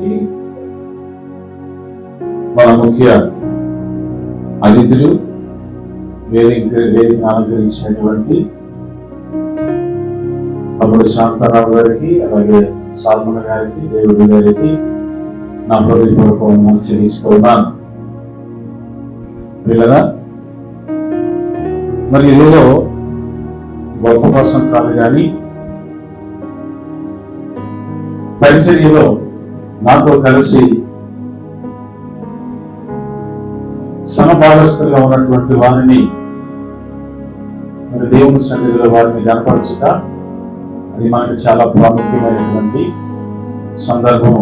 ఈ మన ముఖ్య అతిథులు వేదిక వేదిక అలంకరించినటువంటి అప్పుడు శాంతారావు గారికి అలాగే సాల్మన గారికి దేవుడి గారికి నా హృదయపూర్వక వందనాలు చెల్లిస్తున్నాను. పిల్లరా మరి ఇదిలో గొప్ప కోసం కాదు కానీ పరిచర్యలో నాతో కలిసి సమభాగస్తులుగా ఉన్నటువంటి వారిని మరి దేవుని సన్నిధిలో వారిని కనపరచుట అది మనకి చాలా ప్రాముఖ్యమైనటువంటి సందర్భం.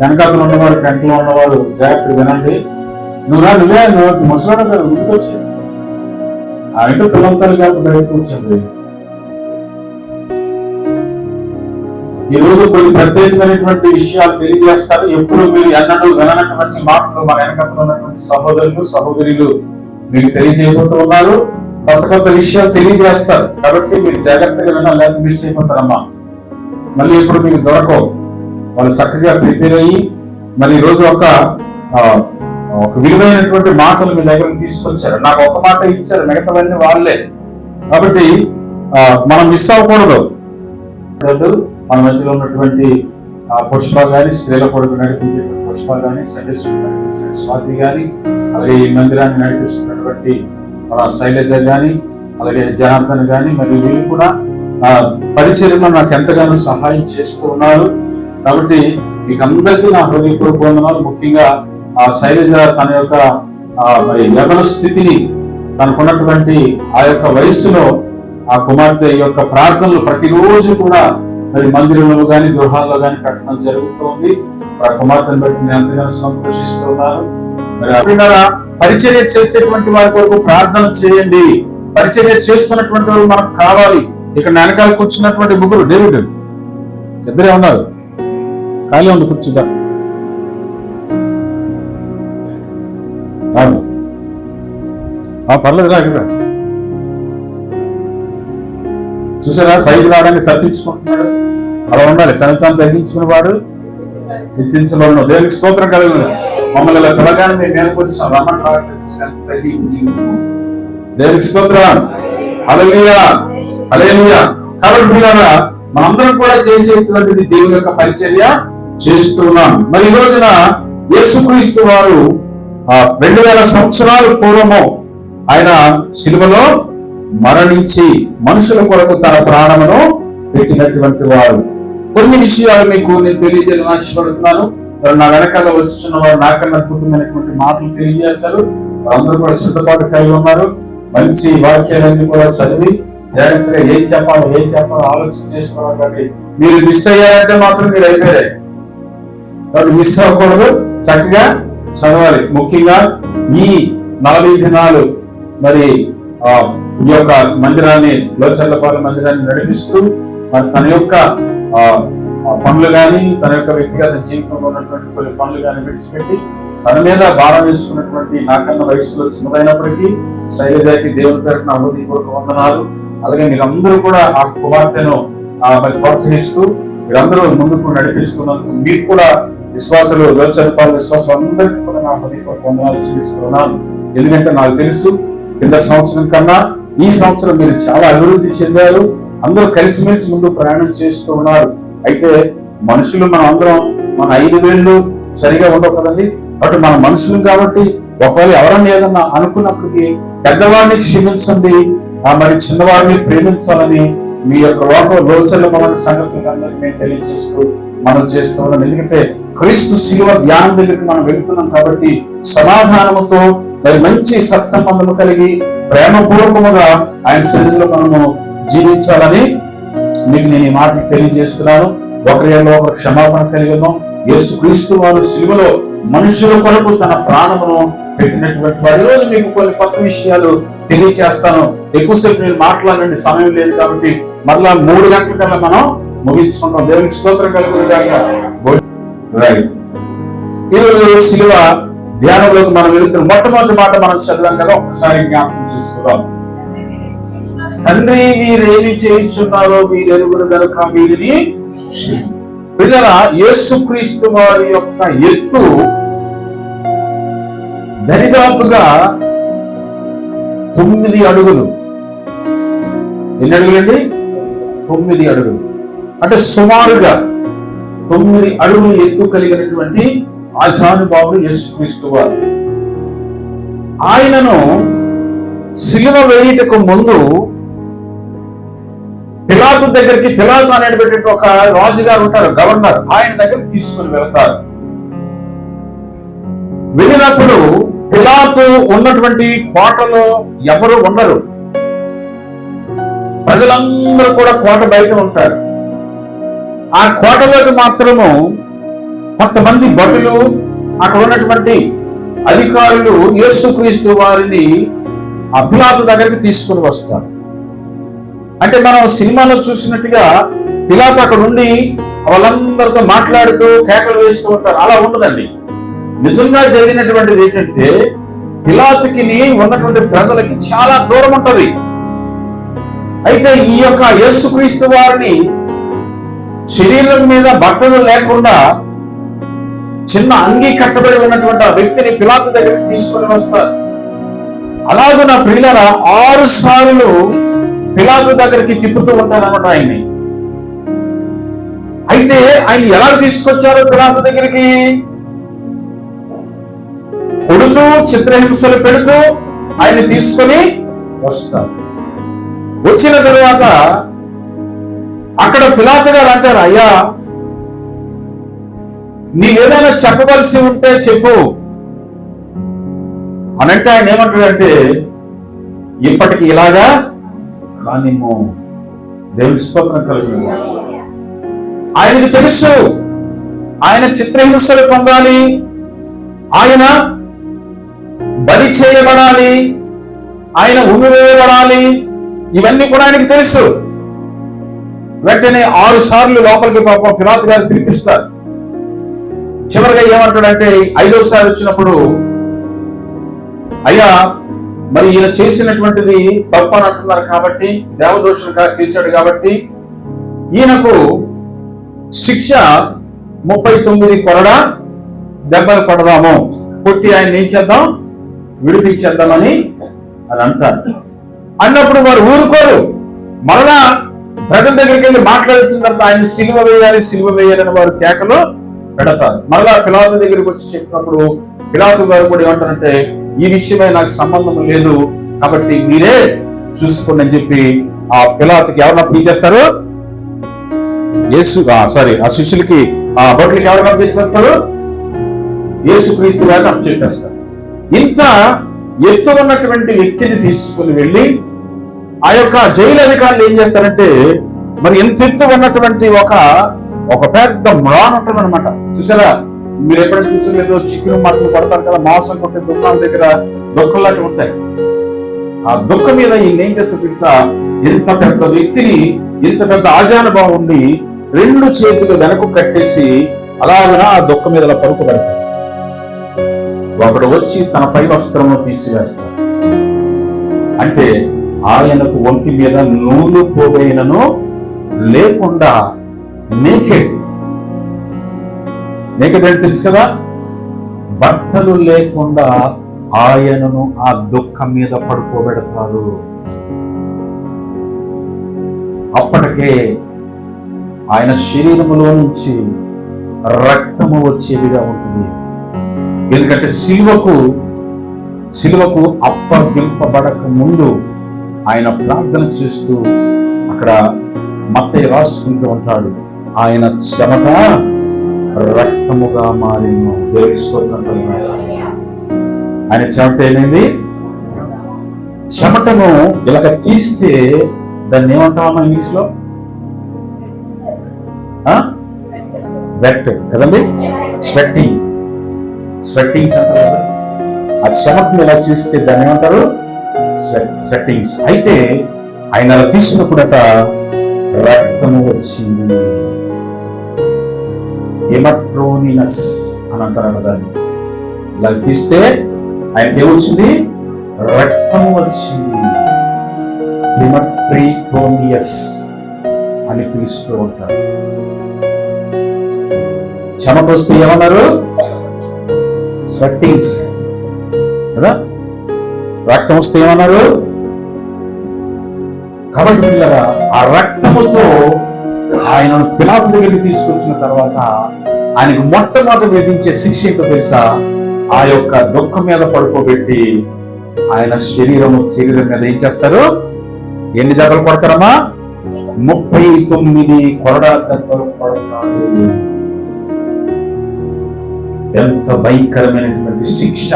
వెనకాతలు ఉన్నవారు కంటిలో ఉన్నవారు జాగ్రత్త వినండి. నువ్వు రా నువ్వే నువ్వు ముసలాడు ముందుకు వచ్చేది ఆ ఇంట్లో పిల్లలతో కాబట్టి బయట కూర్చుంది ఈ రోజు కొన్ని ప్రత్యేకమైనటువంటి విషయాలు తెలియజేస్తారు. ఎప్పుడు మీరు ఎన్నడూ విననటువంటి మాటలు మన వెనకతలు ఉన్నటువంటి సహోదరులు సహోదరులు మీకు తెలియజేయబోతూ ఉన్నారు. కొత్త కొత్త విషయాలు తెలియజేస్తారు. కాబట్టి మీరు జాగ్రత్తగా వినాలి లేదా మిస్ అయిపోతారమ్మా. మళ్ళీ ఎప్పుడు మీకు దొరకవు. వాళ్ళు చక్కగా ప్రిపేర్ అయ్యి మరి రోజు ఒక ఒక విలువైనటువంటి మాటలు మీ దగ్గర తీసుకొచ్చారు. నాకు ఒక మాట ఇచ్చారు మిగతావన్నీ వాళ్ళే. కాబట్టి మనం మిస్ అవ్వకూడదు. మన మధ్యలో ఉన్నటువంటి ఆ, పుష్ప కానీ స్త్రీల కొడుకు నడిపించే పుష్ప కానీ సందేశ్ నడిపించిన స్వాతి కానీ అలాగే ఈ మందిరాన్ని నడిపిస్తున్నటువంటి మన శైలజ కానీ అలాగే జనార్దన్ కానీ మరియు వీళ్ళు కూడా ఆ పరిచర్యలో నాకు ఎంతగానో సహాయం చేస్తూ ఉన్నారు. కాబట్టి మీకు అందరికీ నా హృదయపూర్వక వందనాలు ముఖ్యంగా ఆ శైలజ తన యొక్క మరి యవన స్థితిని తనకున్నటువంటి ఆ యొక్క వయస్సులో ఆ కుమార్తె యొక్క ప్రార్థనలు ప్రతిరోజు కూడా మరి మందిరంలో కానీ గృహాల్లో కానీ కట్టడం జరుగుతుంది. ఆ కుమార్తెను బట్టి నేను ఎంతగానో సంతోషిస్తున్నాను మరి పరిచర్య చేసేటువంటి వారి కొరకు ప్రార్థన చేయండి. పరిచర్య చేస్తున్నటువంటి వారు మనకు కావాలి. ఇక్కడ వెనకాల కూర్చున్నటువంటి ముగ్గురు డేవిడ్. ఇద్దరే ఉన్నారు. ఖాళీ ఉంది కూర్చుందా. ఆ పర్లేదు రా ఇక్కడ. చూసారా? పైకి రావడానికి తప్పించుకుంటున్నాడు. అలా ఉండాలి. తను తాను తగ్గించుకున్న వాడు హెచ్చించబడిన దేవునికి స్తోత్రం కలిగి మమ్మల్ని ఇలా పిలగానే మేము మేరకు వచ్చిన రమణ తగ్గించి దేవునికి స్తోత్రం. అలలియా అలలియా కాబట్టి మనందరం కూడా చేసేటువంటిది దేవుని యొక్క పరిచర్య చేస్తున్నాం. మరి ఈ రోజున యేసుక్రీస్తు వారు ఆ రెండు వేల సంవత్సరాల పూర్వము ఆయన సినిమలో మరణించి మనుషుల కొరకు తన ప్రాణమును పెట్టినటువంటి వారు. కొన్ని విషయాలు మీకు నేను తెలియజేయాలని ఆశపడుతున్నాను. మరి నా వెనకాల వచ్చిన వారు నాకన్నా అద్భుతమైనటువంటి మాటలు తెలియజేస్తారు. వారందరూ కూడా సిద్ధపాటు కలిగి ఉన్నారు. మంచి వాక్యాలన్నీ కూడా చదివి జాగ్రత్తగా ఏం చెప్పాలో ఏం చెప్పాలో ఆలోచన చేస్తున్నారు కాబట్టి మీరు మిస్ అయ్యారంటే మాత్రం మీరు అయిపోయారు. కాబట్టి మిస్ అవ్వకూడదు. చక్కగా చదవాలి. ముఖ్యంగా ఈ నలభై దినాలు మరి ఆ ఈ యొక్క మందిరాన్ని లోచర్లపాలెం మందిరాన్ని నడిపిస్తూ మరి తన యొక్క పనులు కానీ తన యొక్క వ్యక్తిగత జీవితంలో ఉన్నటువంటి కొన్ని పనులు కానీ విడిచిపెట్టి తన మీద భారం వేసుకున్నటువంటి నాకన్నా వయసులో చిన్నదైనప్పటికీ శైలజాకి దేవుని పేరు నా హృదయపూర్వక వందనాలు. అలాగే మీరందరూ కూడా ఆ కుమార్తెను మరి ప్రోత్సహిస్తూ మీరందరూ ముందుకు నడిపిస్తున్నందుకు మీరు కూడా విశ్వాసులు లోచరిపాల విశ్వాసం అందరికీ కూడా నా హృదయపూర్వక వందనాలు చెల్లిస్తున్నాను. ఎందుకంటే నాకు తెలుసు కింద సంవత్సరం కన్నా ఈ సంవత్సరం మీరు చాలా అభివృద్ధి చెందారు. అందరూ కలిసిమెలిసి ముందు ప్రయాణం చేస్తూ ఉన్నారు. అయితే మనుషులు మనం అందరం మన ఐదు వేళ్ళు సరిగా ఉండవు కదండి. బట్ మన మనుషులు కాబట్టి ఒకవేళ ఎవరన్నా ఏదన్నా అనుకున్నప్పటికీ పెద్దవాడిని క్షమించండి. ఆ మరి చిన్నవాడిని ప్రేమించాలని మీ యొక్క లోక లోచనల మన సంగతులందరికీ మేము తెలియజేస్తూ మనం చేస్తూ ఉన్నాం. ఎందుకంటే క్రీస్తు శిలువ ధ్యానం దగ్గరికి మనం వెళ్తున్నాం కాబట్టి సమాధానముతో మరి మంచి సత్సంబంధము కలిగి ప్రేమపూర్వకముగా ఆయన సన్నిధిలో మనము జీవించాలని మీకు నేను ఈ మాటలు తెలియజేస్తున్నాను. ఒకరిలో ఒకరు క్షమాపణ కలిగి ఉన్నాం యేసు క్రీస్తు వారు సిలువలో మనుషుల కొరకు తన ప్రాణమును పెట్టినటువంటి వారు. ఈ రోజు మీకు కొన్ని కొత్త విషయాలు తెలియచేస్తాను. ఎక్కువసేపు నేను మాట్లాడండి సమయం లేదు కాబట్టి మరలా మూడు గంటల కల్లా మనం ముగించుకుంటాం. దేవునికి స్తోత్రం కలుగుతాక రైట్ ఈరోజు శిలువ ధ్యానంలోకి మనం వెళుతున్నాం మొట్టమొదటి మాట మనం చదివాం కదా ఒక్కసారి జ్ఞాపకం చేసుకుందాం. తండ్రి వీరేమి చేయించున్నారో వీరెరుగుడు గనక వీరిని క్షమించు. పిల్లల యేసుక్రీస్తు వారి యొక్క ఎత్తు దరిదాపుగా తొమ్మిది అడుగులు. ఎన్ని అడుగులండి? తొమ్మిది అడుగులు. అంటే సుమారుగా తొమ్మిది అడుగులు ఎత్తు కలిగినటువంటి ఆజానుబాబుడు యేసుక్రీస్తు వారు. ఆయనను సిలువ వేయుటకు ముందు పిలాతు దగ్గరికి పిలాతు అనేటువంటి ఒక రాజుగారు ఉంటారు గవర్నర్. ఆయన దగ్గరికి తీసుకుని వెళ్తారు. వెళ్ళినప్పుడు పిలాతు ఉన్నటువంటి కోటలో ఎవరు ఉండరు. ప్రజలందరూ కూడా కోట బయట ఉంటారు. ఆ కోటలోకి మాత్రము కొంతమంది భటులు అక్కడ ఉన్నటువంటి అధికారులు యేసుక్రీస్తు వారిని అభిలాత దగ్గరికి తీసుకుని వస్తారు. అంటే మనం సినిమాలో చూసినట్టుగా పిలాతు అక్కడ ఉండి వాళ్ళందరితో మాట్లాడుతూ కేకలు వేస్తూ ఉంటారు. అలా ఉండదండి. నిజంగా జరిగినటువంటిది ఏంటంటే పిలాతుకి ఉన్నటువంటి ప్రజలకి చాలా దూరం ఉంటుంది. అయితే ఈ యొక్క యేసుక్రీస్తు వారిని శరీరం మీద బట్టలు లేకుండా చిన్న అంగీ కట్టబడి ఉన్నటువంటి ఆ వ్యక్తిని పిలాతు దగ్గరికి తీసుకొని వస్తారు. అలాగే నా పిల్లల ఆరు సార్లు పిలాతు దగ్గరికి తిప్పుతూ ఉంటారన్నమాట ఆయన్ని. అయితే ఆయన ఎలా తీసుకొచ్చారు పిలాతు దగ్గరికి? కొడుతూ చిత్రహింసలు పెడుతూ ఆయన తీసుకొని వస్తారు. వచ్చిన తరువాత అక్కడ పిలాతు గారు అంటారు అయ్యా నీవేదైనా చెప్పవలసి ఉంటే చెప్పు. అనంటే ఆయన ఏమంటాడంటే ఇప్పటికి ఇలాగా కానిము దేవుడికి స్తోత్రం కలిగి ఆయనకి తెలుసు. ఆయన చిత్రహింసలు పొందాలి. ఆయన బలి చేయబడాలి. ఆయన ఉమ్మివేయబడాలి. ఇవన్నీ కూడా ఆయనకి తెలుసు. వెంటనే ఆరు సార్లు లోపలికి పాపం పిరాత్ గారు పిలిపిస్తారు. చివరిగా ఏమంటాడంటే ఐదోసారి వచ్చినప్పుడు అయ్యా మరి ఈయన చేసినటువంటిది తప్పు అని అంటున్నారు కాబట్టి దేవదోషులు చేశాడు కాబట్టి ఈయనకు శిక్ష ముప్పై తొమ్మిది కొరడా దెబ్బలు కొడదాము. కొట్టి ఆయన ఏం చేద్దాం? విడిపించేద్దామని అని అంటారు. అన్నప్పుడు వారు ఊరుకోరు. మరలా ప్రజల దగ్గరికి వెళ్ళి మాట్లాడించిన తర్వాత ఆయన సిలువ వేయాలి సిలువ వేయాలని వారు కేకలు పెడతారు. మరలా పిలాతు దగ్గరికి వచ్చి చెప్పినప్పుడు పిలాతు గారు కూడా ఏమంటారంటే ఈ విషయమై నాకు సంబంధం లేదు కాబట్టి మీరే చూసుకోండి అని చెప్పి ఆ పిలాతుకి ఎవరినప్పుడు ఏం చేస్తారు? యేసు సారీ ఆ శిష్యులకి ఆ బొట్లకి ఎవరినప్పుడు తెచ్చిపేస్తారు యేసు క్రీస్తు గారిని అప్పు ఇంత ఎత్తు ఉన్నటువంటి వ్యక్తిని తీసుకుని వెళ్ళి ఆ యొక్క జైలు అధికారులు ఏం చేస్తారంటే మరి ఎంత ఎత్తు ఉన్నటువంటి ఒక ఒక పెద్ద మ్రాన్ ఉంటుంది అనమాట చూసారా? మీరు ఎప్పుడైనా చూసిన లేదో చికెన్ మటన్ పడతారు కదా మాంసం కొట్టే దుకాణం దగ్గర దుఃఖంలాంటి ఉంటాయి. ఆ దుఃఖ మీద ఈయన ఏం చేస్తారు తెలుసా? ఇంత పెద్ద వ్యక్తిని ఇంత పెద్ద ఆజానుభావం ఉండి రెండు చేతులు వెనక్కు కట్టేసి అలాగనా ఆ దుఃఖ మీద పరుపు పెడతాడు ఒకడు వచ్చి తన పై వస్త్రము తీసివేస్తాడు. అంటే ఆయనకు ఒంటి మీద నూలు పోగైనను లేకుండా నేకెడ్ ఏకటంటే తెలుసు కదా? బట్టలు లేకుండా ఆయనను ఆ దుఃఖం మీద పడుకోబెడతారు. అప్పటికే ఆయన శరీరములో నుంచి రక్తము వచ్చేదిగా ఉంటుంది. ఎందుకంటే శిలువకు శిలువకు అప్పగింపబడక ముందు ఆయన ప్రార్థన చేస్తూ అక్కడ మత్తయ్య రాసుకుంటూ ఉంటాడు. ఆయన చెమట రక్తముగా మారిను. దేవి స్తోత్రం ఆయన చెమట ఏమైంది చెమటను ఇలాగ తీస్తే దాన్ని ఏమంటామా ఇంగ్లీష్లో? వెట్ కదండి? స్వెట్టింగ్ స్వెట్టింగ్స్ అంటారు కదా. ఆ చెమటను ఇలా చేస్తే దాన్ని ఏమంటారు? స్వెట్టింగ్స్ అయితే ఆయన అలా తీసినప్పుడట రక్తము వచ్చింది. ఎమట్రోనినస్ అని అంటారు దాన్ని. ఇలా తీస్తే ఆయనకి ఏమొచ్చింది? రక్తం వచ్చింది. హెమట్రీకోనియస్ అని పిలుస్తూ ఉంటారు. చెమట వస్తే ఏమన్నారు? స్వెట్టింగ్స్. కదా? రక్తం వస్తే ఏమన్నారు? కాబట్టి పిల్లరా ఆ రక్తముతో ఆయనను పిలాపు దగ్గరికి తీసుకొచ్చిన తర్వాత ఆయనకు మొట్టమొదటి విధించే శిక్ష ఏంటో తెలుసా? ఆ యొక్క దుఃఖం మీద పడుకోబెట్టి ఆయన శరీరము శరీరం మీద ఏం చేస్తారు? ఎన్ని దెబ్బలు కొడతారమ్మా? ముప్పై తొమ్మిది కొరడా దెబ్బలు పడతారు ఎంత భయంకరమైనటువంటి శిక్ష.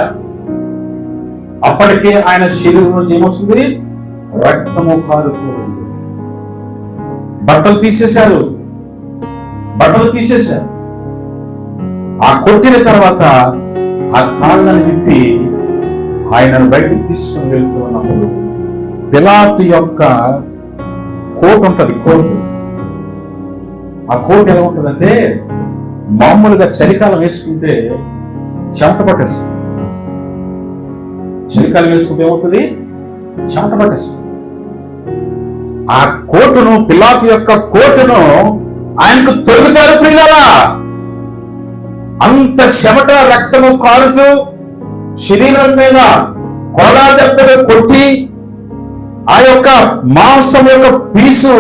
అప్పటికే ఆయన శరీరం నుంచి ఏమొస్తుంది? రక్తము కారుతూ ఉంది. బట్టలు తీసేశారు. బట్టలు తీసేశారు. ఆ కొట్టిన తర్వాత ఆ కాళ్ళని విప్పి ఆయనను బయటకు తీసుకుని వెళ్తూ ఉన్నప్పుడు పిలాతు యొక్క కోట్ ఉంటుంది కోట్. ఆ కోట్ ఎలా ఉంటుందంటే మామూలుగా చలికాలం వేసుకుంటే చెమట పట్టేస్తుంది. చలికాలం వేసుకుంటే ఏమవుతుంది? చెమట పట్టేస్తుంది. ఆ కోటును పిలాతు యొక్క కోటును ఆయనకు తొలగుతారు ప్రియులరా. అంత చెమట రక్తము కారుతూ శరీరం మీద కొరడా దెబ్బలు కొట్టి ఆ యొక్క మాంసం యొక్క పీసు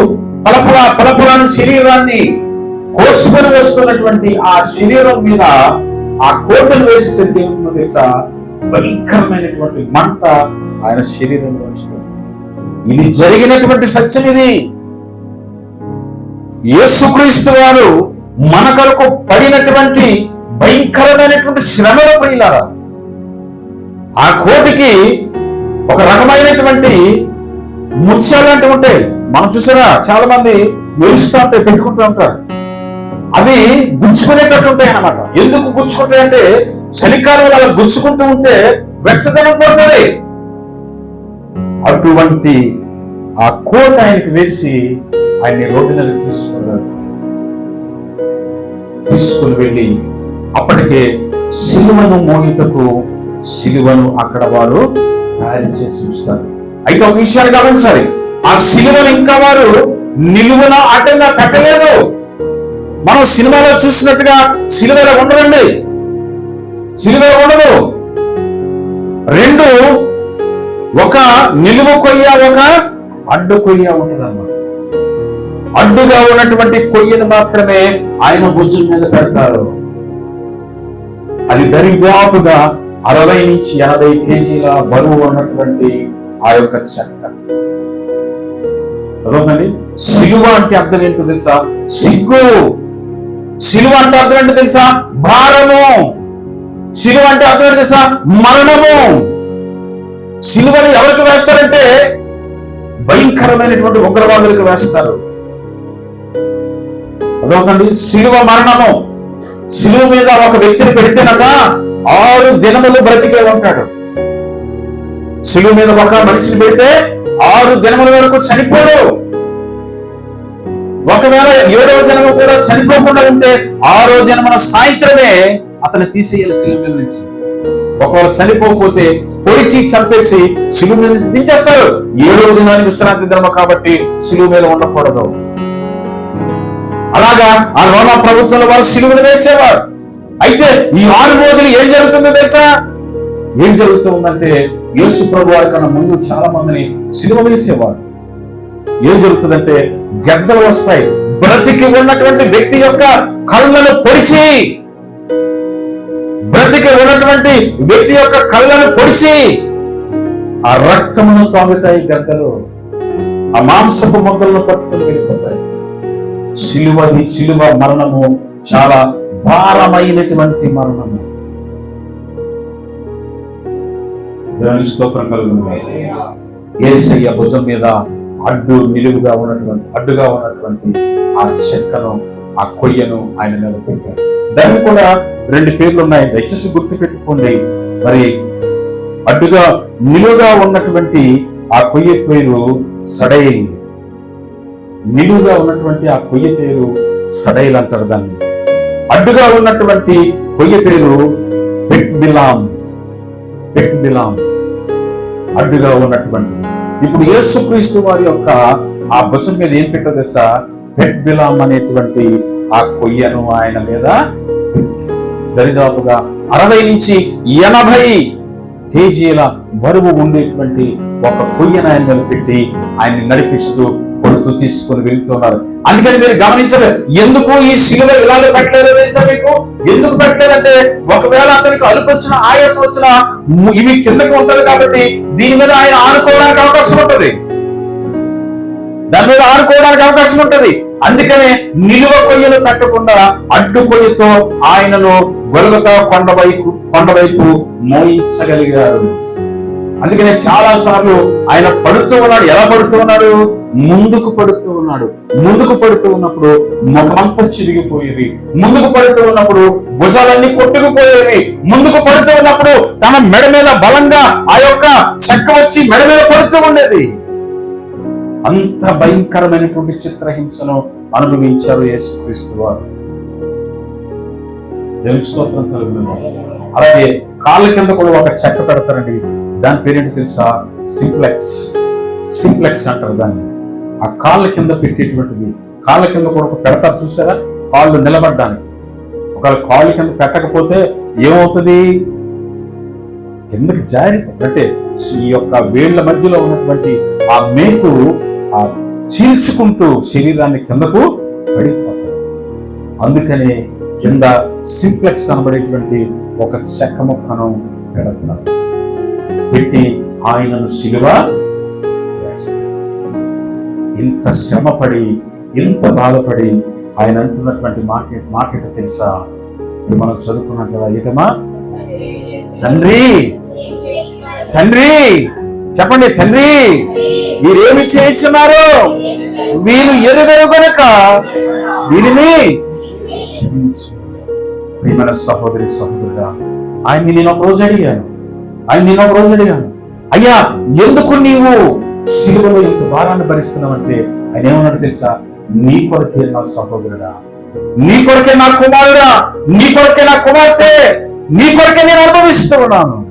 పలపల పలపలని శరీరాన్ని కోసుకొని వస్తున్నటువంటి ఆ శరీరం మీద ఆ కోటను వేసేసరికి ఏముందో తెలుసా భయంకరమైనటువంటి మంట ఆయన శరీరంలో వచ్చింది. ఇది జరిగినటువంటి సత్యం ఇది యేసుక్రీస్తు వారు మన కొరకు పడినటువంటి భయంకరమైనటువంటి శ్రమల ప్రియులారా ఆ కోటికి ఒక రకమైనటువంటి ముత్యాలు ఉంటాయి. మనం చూసారా చాలా మంది మెరుస్తూ ఉంటాయి పెట్టుకుంటూ ఉంటారు. అవి గుచ్చుకునేటట్టు ఉంటాయి అన్నమాట. ఎందుకు గుచ్చుకుంటాయంటే చలికాలం అలా గుచ్చుకుంటూ ఉంటే వెచ్చదనం పడుతుంది. అటువంటి ఆ కోట ఆయనకి వేసి ఆయన్ని రోడ్డు మీద తీసుకున్నారు తీసుకుని వెళ్ళి అప్పటికే సిలువను మోయుటకు సిలువను అక్కడ వారు తయారు చేసి ఉంచుతారు. అయితే ఒక విషయాన్ని గమనించాలి ఆ సిలువను ఇంకా వారు నిలువున అడ్డంగా పెట్టలేదు. మనం సినిమాలో చూసినట్టుగా సిలువలో ఉండదండి సిలువలో ఉండదు. రెండు ఒక నిలువు కొయ్య ఒక అడ్డు కొయ్య ఉంటుందన్నమాట. అడ్డుగా ఉన్నటువంటి కొయ్యను మాత్రమే ఆయన భుజం మీద పెడతారు. అది దరిదాపుగా అరవై నుంచి ఎనభై కేజీల బరువు ఉన్నటువంటి ఆ యొక్క చెక్క. అదొకండి సిలువ అంటే అర్థం ఏంటో తెలుసా? సిగ్గు. సిలువ అంటే అర్థం ఏంటో తెలుసా? భారము. సిలువ అంటే అర్థం ఏంటో తెలుసా? మరణము. సిలువని ఎవరికి వేస్తారంటే భయంకరమైనటువంటి ఉగ్రవాదులకు వేస్తారు. అదొకండి సిలువ మరణము. శిలువు మీద ఒక వ్యక్తిని పెడితేనక ఆరు దినములు బ్రతికే ఉంటాడు. శిలువు మీద ఒక మనిషిని పెడితే ఆరు దినముల వరకు చనిపోడు. ఒకవేళ ఏడవ దినము కూడా చనిపోకుండా ఉంటే ఆరో దినమున సాయంత్రమే అతను తీసేయాలి సిలువ మీద నుంచి. ఒకవేళ చనిపోకపోతే పొడిచి చంపేసి సిలువ మీద నుంచి దించేస్తారు. ఏడవ దినానికి విశ్రాంతి దినము కాబట్టి సిలువ మీద ఉండకూడదు. అలాగా ఆ రోమా ప్రభుత్వంలో వారు సిలువలు వేసేవారు. అయితే ఈ ఆరు రోజులు ఏం జరుగుతుందో తెలుసా? ఏం జరుగుతుందంటే యేసు ప్రభు వారి కన్నా ముందు చాలా మందిని సిలువ వేసేవారు. ఏం జరుగుతుందంటే గద్దలు వస్తాయి. బ్రతికి ఉన్నటువంటి వ్యక్తి యొక్క కళ్ళను పొడిచి బ్రతికి ఉన్నటువంటి వ్యక్తి యొక్క కళ్ళను పొడిచి ఆ రక్తమును తాగుతాయి గద్దలు. ఆ మాంసపు మొగ్గలను పట్టుకుని వెళ్ళిపోతాయి. సిలువది సిలువ మరణము చాలా భారమైనటువంటి మరణము. దాని స్తోత్రం కలుగును ఏసయ్య భుజం మీద అడ్డు నిలువుగా ఉన్నటువంటి అడ్డుగా ఉన్నటువంటి ఆ చెక్కను ఆ కొయ్యను ఆయన మీద పెట్టారు. దానికి కూడా రెండు పేర్లు ఉన్నాయి. దయచేసి గుర్తు పెట్టుకోండి మరి అడ్డుగా నిలువుగా ఉన్నటువంటి ఆ కొయ్య పేరు సడై నిలువుగా ఉన్నటువంటి ఆ కొయ్య పేరు సడైల్ అంటారు దాన్ని. అడ్డుగా ఉన్నటువంటి కొయ్య పేరు పెట్ బిలాం పెట్ బిలాం అడ్డుగా ఉన్నటువంటి. ఇప్పుడు యేసుక్రీస్తు వారి యొక్క ఆ భుజం మీద ఏం పెట్టో తెలుసా? పెట్ బిలాం అనేటువంటి ఆ కొయ్యను ఆయన మీద దరిదాపుగా అరవై నుంచి ఎనభై కేజీల బరువు ఉండేటువంటి ఒక కొయ్యను ఆయన మీద పెట్టి ఆయన్ని నడిపిస్తూ కొడుతూ తీసుకొని వెళ్తున్నారు. అందుకని మీరు గమనించలేదు. ఎందుకు ఈ శిలువ ఇలాగే పెట్టలేదు తెలుసా మీకు? ఎందుకు పెట్టలేదంటే ఒకవేళ అతనికి అలుపు వచ్చిన ఆయాసం వచ్చిన ఇవి కిందకి ఉంటుంది కాబట్టి దీని మీద ఆయన ఆనుకోవడానికి అవకాశం ఉంటుంది. దాని మీద ఆనుకోవడానికి అవకాశం ఉంటుంది. అందుకనే నిలువ కొయ్యలు పెట్టకుండా అడ్డు కొయ్యతో ఆయనను గొలగత కొండవైపు కొండవైపు మోయించగలిగారు అందుకనే చాలా సార్లు ఆయన పడుతూ ఉన్నాడు. ఎలా పడుతూ ఉన్నాడు? ముందుకు పడుతూ ఉన్నాడు. ముందుకు పడుతూ ఉన్నప్పుడు మొహమంతా చిరిగిపోయేది. ముందుకు పడుతూ ఉన్నప్పుడు భుజాలన్నీ కొట్టుకుపోయేవి. ముందుకు పడుతూ ఉన్నప్పుడు తన మెడ మీద బలంగా ఆ యొక్క చెక్క వచ్చి మెడ మీద పడుతూ ఉండేది. అంత భయంకరమైనటువంటి చిత్రహింసను అనుభవించారు యేసుక్రీస్తు వారు. దేవుని స్తోత్రం అలాగే కాళ్ళ కింద కూడా ఒక చెక్క పెడతారండి. దాని పేరేంటి తెలుసా? సింప్లెక్స్. సింప్లెక్స్ అంటారు దాన్ని. ఆ కాళ్ళ కింద పెట్టేటువంటిది. కాళ్ళ కింద కూడా ఒక పెడతారు చూసారా? కాళ్ళు నిలబడ్డానికి. ఒకవేళ కాళ్ళ కింద పెట్టకపోతే ఏమవుతుంది? ఎందుకు జారి అంటే ఈ యొక్క వేళ్ళ మధ్యలో ఉన్నటువంటి ఆ మేకు ఆ చీల్చుకుంటూ శరీరాన్ని కిందకు పడిపోతుంది. అందుకనే కింద సింప్లెక్స్ అనబడేటువంటి ఒక చెక్క ముక్కను పెడతారు. పెట్టి ఆయనను సిలువ ఇంత శ్రమపడి ఇంత బాధపడి ఆయన అంటున్నటువంటి మాట మాట తెలుసా? ఇప్పుడు మనం చదువుకున్నాం కదా ఏటమా తండ్రి! తండ్రి! చెప్పండి తండ్రి! మీరేమి చేయించున్నారు? వీరు ఎరుగరు గనక వీరిని క్షమించు. ప్రియమైన సహోదరి సహోదరుగా ఆయన్ని నేను ఒక రోజు అడిగాను. ఆయన నేను ఒక రోజు అడిగాను. అయ్యా ఎందుకు నీవు శిలువలో ఇంత భారాన్ని భరిస్తున్నామంటే ఆయన ఏమన్నాడు తెలుసా? నీ కొరకే నా సహోదరుడా. నీ కొరకే నా కుమారుడా. నీ కొరకే నా కుమార్తె. నీ కొరకే నేను అనుభవిస్తూ ఉన్నాను.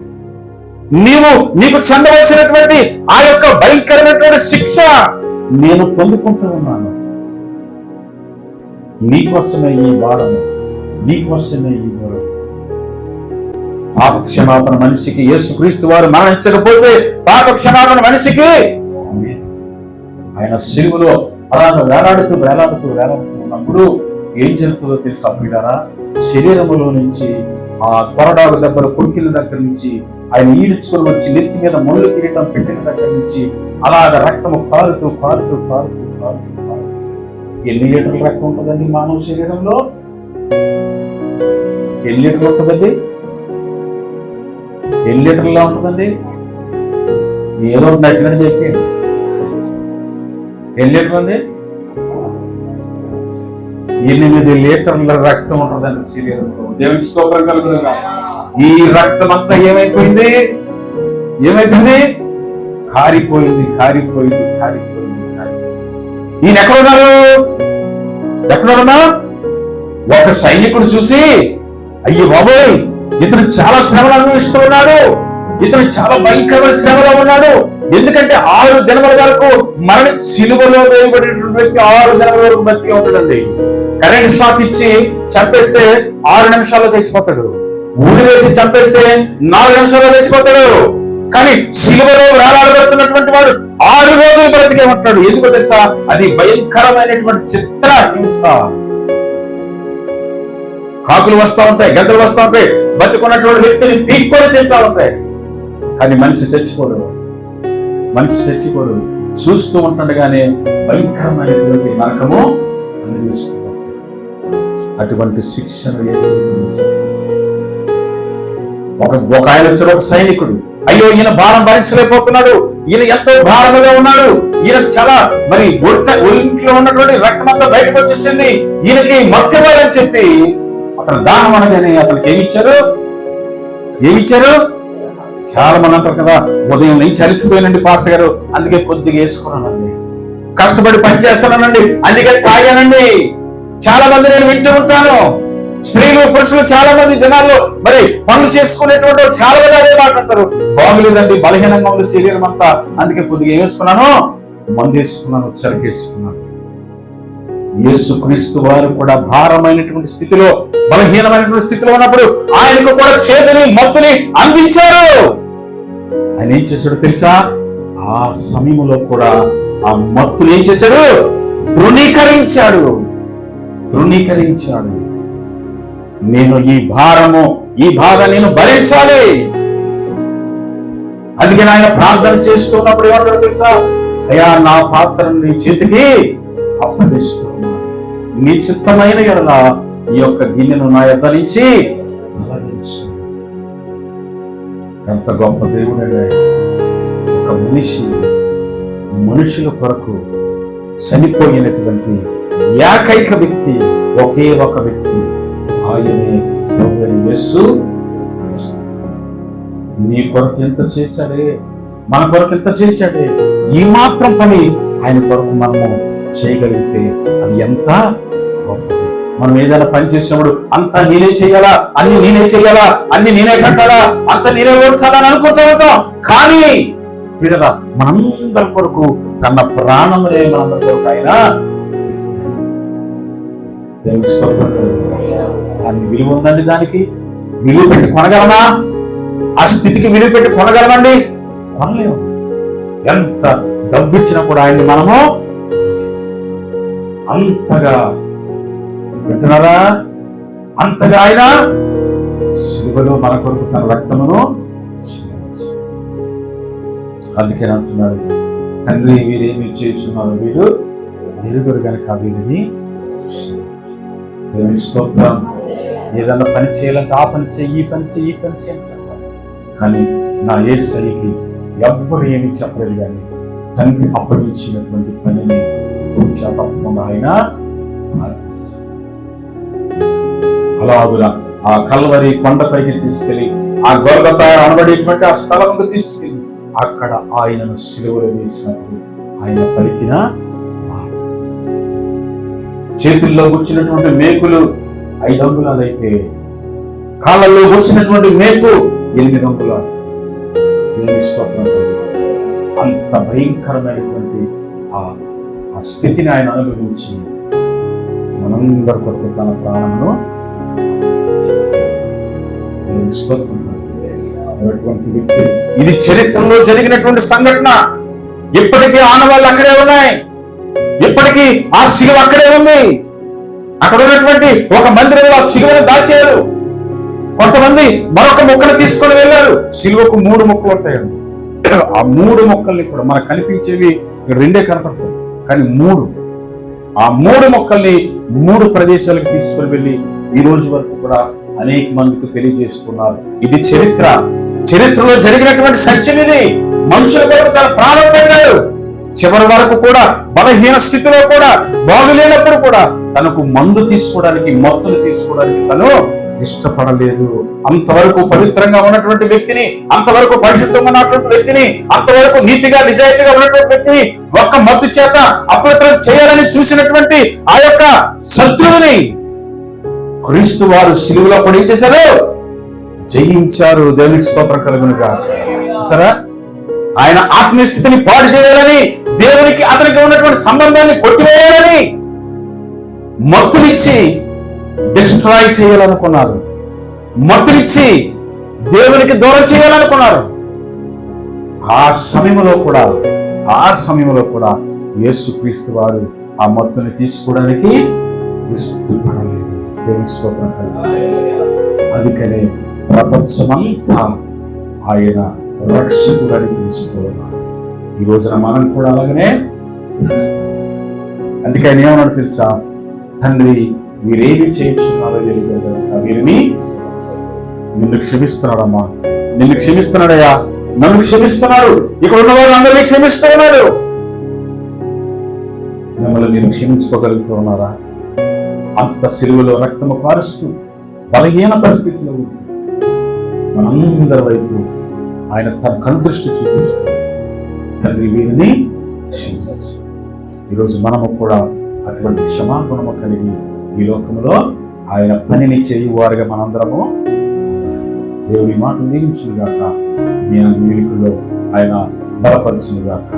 నీవు నీకు చెందవలసినటువంటి ఆ యొక్క భయంకరమైనటువంటి శిక్ష నేను పొందుకుంటూ ఉన్నాను. నీకోసమే ఈ భారము నీకోసమే ఈ భారం పాప క్షమాపణ మనిషికి యేసుక్రీస్తు వారు మరణించకపోతే పాప క్షమాపణ మనిషికి లేదు ఆయన సిలువలో అలాగ వేలాడుతూ వేలాడుతూ వేలాడుతూ ఉన్నప్పుడు ఏం జరుగుతుందో తెలుసు అప్పుడారా శరీరములో నుంచి ఆ కొరడాల దగ్గర కొడుకుల దగ్గర నుంచి ఆయన ఈడ్చుకొని వచ్చి నెత్తి మీద ముళ్ళు కిరీటం పెట్టిన దగ్గర నుంచి అలాగ రక్తము కారుతూ కారుతూ కారుతూ కారుతూ కారుతూ. ఎన్ని లీటర్ల రక్తం ఉంటుందండి మానవ శరీరంలో? ఎన్ని లీటర్లు ఉంటుందండి? ఎన్ని లీటర్లా ఉంటుందండి? ఏదో ఒకటి నచ్చినట్టు చెప్పి ఎన్ని ఎనిమిది లీటర్ల రక్తం ఉంటుందండి శరీరంలో దేవుని స్తోత్రం కలుగుతుందా ఈ రక్తం అంతా ఏమైపోయింది? ఏమైపోయింది? కారిపోయింది కారిపోయింది కారిపోయింది కారిపోయింది. ఈయన ఎక్కడున్నారు ఎక్కడున్నా ఒక సైనికుడు చూసి అయ్యి బాబోయ్ ఇతను చాలా శ్రమలు అనుభవిస్తూ ఉన్నాడు. ఇతను చాలా భయంకరమైన శ్రమలో ఉన్నాడు. ఎందుకంటే ఆరు దినముల వరకు మరణ సిలువలో వేయబడినటువంటి వ్యక్తి ఆరు దినముల వరకు బతికి ఉంటాడండి. కరెంట్ షాక్ ఇచ్చి చంపేస్తే ఆరు నిమిషాల్లో చచ్చిపోతాడు. ఊరి వేసి చంపేస్తే నాలుగు నిమిషాల్లో చచ్చిపోతాడు. కానీ సిలువలో వేలాడబడుతున్నటువంటి వాడు ఆరు రోజులు బ్రతికే ఉంటాడు. ఎందుకో తెలుసా? అది భయంకరమైనటువంటి చిత్ర హింస. కాకులు వస్తూ ఉంటాయి గద్దలు వస్తూ ఉంటాయి. బతుకున్నటువంటి వ్యక్తిని పీక్కొని తింటా ఉంటాయి. కానీ మనిషి చచ్చిపోడు. మనిషి చచ్చిపోడు. చూస్తూ ఉంటుండగానే భయంకరమైనటువంటి నరకము అనుభవిస్తూ అటువంటి శిక్షను వేసి ఒక ఒక ఆయన వచ్చాడు ఒక సైనికుడు. అయ్యో ఈయన భారం భరించలేకపోతున్నాడు. ఈయన ఎంతో భారముగా ఉన్నాడు. ఈయన చాలా మరి ఒంట ఒంట్లో ఉన్నటువంటి రక్తం అంతా బయటకు వచ్చేసింది. ఈయనకి మత్యవాలని చెప్పి అతను దానం అనగానే అతనికి ఏమి ఏమిచ్చారు ఏమి ఇచ్చారు? చాలా మంది అంటారు కదా ఉదయం నుంచి అలసిపోయినండి పాస్టర్ గారు అందుకే కొద్దిగా వేసుకున్నానండి. కష్టపడి పని చేస్తున్నానండి అందుకే తాగానండి. చాలా మంది నేను వింటూ ఉంటాను. స్త్రీలు పురుషులు చాలా మంది దినాల్లో మరి పనులు చేసుకునేటువంటి చాలా మంది అదే మాట్లాడతారు బాగులేదండి బలహీనంగా ఉంది శరీరం అంతా అందుకే కొద్దిగా వేసుకున్నాను. మందు వేసుకున్నాను చెరకు యేసు క్రీస్తు వారు కూడా భారమైనటువంటి స్థితిలో బలహీనమైనటువంటి స్థితిలో ఉన్నప్పుడు ఆయనకు కూడా చేతుని మత్తుని అందించారు. ఆయన ఏం చేశాడు తెలుసా? ఆ సమయంలో కూడా ఆ మత్తులు ఏం చేశాడు? ధృణీకరించాడు ధృణీకరించాడు నేను ఈ భారము ఈ బాధ నేను భరించాలి. అందుకే ఆయన ప్రార్థన చేస్తున్నప్పుడు ఏమంటాడు తెలుసా? అయ్యా నా పాత్రను నీ చేతికి అప్పగిస్తున్నాను నీ చిత్తమైన ఎడల ఈ యొక్క గిన్నెను నా ఎద్ద నుంచి ఎంత గొప్ప దేవుడు ఒక మనిషి మనుషుల కొరకు చనిపోయినటువంటి ఏకైక వ్యక్తి ఒకే ఒక వ్యక్తి ఆయనే ప్రభువైన యేసు నీ కొరకు ఎంత చేశాడే మన కొరకు ఎంత చేశాడే ఈ మాత్రం పని ఆయన కొరకు మనము చేయగలిగితే అది ఎంత మనం ఏదైనా పని చేసినప్పుడు అంతా నేనే చేయాలా? అన్ని నేనే చేయాలా? అన్ని నేనే కట్టాలా? అంత నేనే ఓడ్చాలా అని అనుకుంటూ ఉంటాం. కానీ విడదా మనందరి కొరకు తన ప్రాణములే మనందరి కొరకు ఆయన. దాన్ని విలువ ఉందండి దానికి. విలువ పెట్టి కొనగలమా? ఆ స్థితికి విలువ పెట్టి కొనగలమండి కొనలేము. ఎంత డబ్బిచ్చినా కూడా ఆయన్ని మనము అంతగా వింటున్నారా? అంతగా ఆయన శిలువలో మన కొరకు తన రక్తమును అందుకే అంటున్నాడు. తండ్రి వీరేమి చేస్తున్నారు వీరు ఎరుగురు కనుక వీరిని స్తోత్రం. ఏదన్నా పని చేయాలంటే ఆ పని చెయ్యి ఈ పని చెయ్యి ఈ పని చేయని చెప్పాలి. కానీ నా ఏ శైలికి ఎవ్వరు ఏమి చెప్పలేదు కానీ తండ్రి అప్పగించినటువంటి పనిని తూచా తప్పకుండా ఆయన ఆరంభించాడు. ఆ కల్వరి కొండపైకి తీసుకెళ్ళి ఆ గొర్రత అనబడేటువంటి ఆ స్థలంకు తీసుకెళ్ళి అక్కడ ఆయనను సిలువలో వేసినప్పుడు ఆయన పలికిన చేతుల్లో కూర్చున్నటువంటి మేకులు ఐదు అంగుళాలు కాళ్ళల్లో కూర్చున్నటువంటి మేకు ఎనిమిది అంగుళాలు అంత భయంకరమైనటువంటి ఆ స్థితిని ఆయన అనుభవించి మనందరి కొరకు తన ప్రాణంలో ఇది చరిత్రలో జరిగినటువంటి సంఘటన. ఇప్పటికీ ఆనవాళ్ళు అక్కడే ఉన్నాయి. ఇప్పటికీ ఆ శిలువ అక్కడే ఉంది. అక్కడ ఉన్నటువంటి ఒక మందిరంలో ఆ శిలువను దాచారు. కొంతమంది మరొక మొక్కను తీసుకొని వెళ్ళారు. శిలువకు మూడు మొక్కలు ఉంటాయండి ఆ మూడు మొక్కల్ని కూడా మనకు కనిపించేవి ఇక్కడ రెండే కనపడతాయి. కానీ మూడు. ఆ మూడు మొక్కల్ని మూడు ప్రదేశాలకు తీసుకొని వెళ్ళి ఈ రోజు వరకు కూడా అనేక మందికి తెలియజేస్తున్నారు. ఇది చరిత్ర. చరిత్రలో జరిగినటువంటి సత్యం ఇది మనుషుల కొరకు తన ప్రాణం పెట్టాడు. చివరి వరకు కూడా బలహీన స్థితిలో కూడా బాగులేనప్పుడు కూడా తనకు మందు తీసుకోవడానికి మత్తులు తీసుకోవడానికి తను ఇష్టపడలేదు. అంతవరకు పవిత్రంగా ఉన్నటువంటి వ్యక్తిని అంతవరకు పరిశుద్ధంగా ఉన్నటువంటి వ్యక్తిని అంతవరకు నీతిగా నిజాయితీగా ఉన్నటువంటి వ్యక్తిని ఒక్క మత్తు చేత అపవిత్రం చేయాలని చూసినటువంటి ఆ యొక్క శత్రువుని క్రీస్తు వారు సిలువులో పడి చేశారు? జయించారు. దేవునికి స్తోత్రం కలుగునుగా. సరే? ఆయన ఆత్మీయ స్థితిని పాడు చేయాలని దేవునికి అతనికి ఉన్నటువంటి సంబంధాన్ని కొట్టివేయాలని మత్తునిచ్చి డిస్ట్రాయ్ చేయాలనుకున్నారు. మత్తునిచ్చి దేవునికి దూరం చేయాలనుకున్నారు. ఆ సమయంలో కూడా ఆ సమయంలో కూడా యేసుక్రీస్తు వారు ఆ మత్తుని తీసుకోవడానికి ఇష్టపడలేదు. దేవునికి స్తోత్రం. అందుకనే ప్రపంచమంతా ఆయన రక్షకుడని పిలుస్తూ ఉన్నారు ఈ రోజున మనం కూడా అలాగనే. అందుకే ఆయన ఏమన్నాడు తెలుసా? తండ్రి వీరేమి చేయించున్నారో తెలియదు వీరిని నిన్ను క్షమిస్తున్నాడమ్మా. నిన్ను క్షమిస్తున్నాడయ్యా. నన్ను క్షమిస్తున్నాడు. ఇక్కడ ఉన్న వాళ్ళు అందరినీ క్షమిస్తూ ఉన్నాడు మిమ్మల్ని మీరు క్షమించుకోగలుగుతూ ఉన్నారా అంత సిలువలో రక్తము కారుస్తూ బలహీన పరిస్థితిలో ఉంది. మనందరి వైపు ఆయన తన కనుదృష్టి చూపిస్తూ తండ్రి వీరిని క్షమించు ఈరోజు మనము కూడా అటువంటి క్షమాగుణము కలిగి ఈ లోకంలో ఆయన పనిని చేయువారుగా మనందరము దేవుడి మాటలు దీవించుగాక మీ మీనికుల్లో ఆయన బలపరచును గాక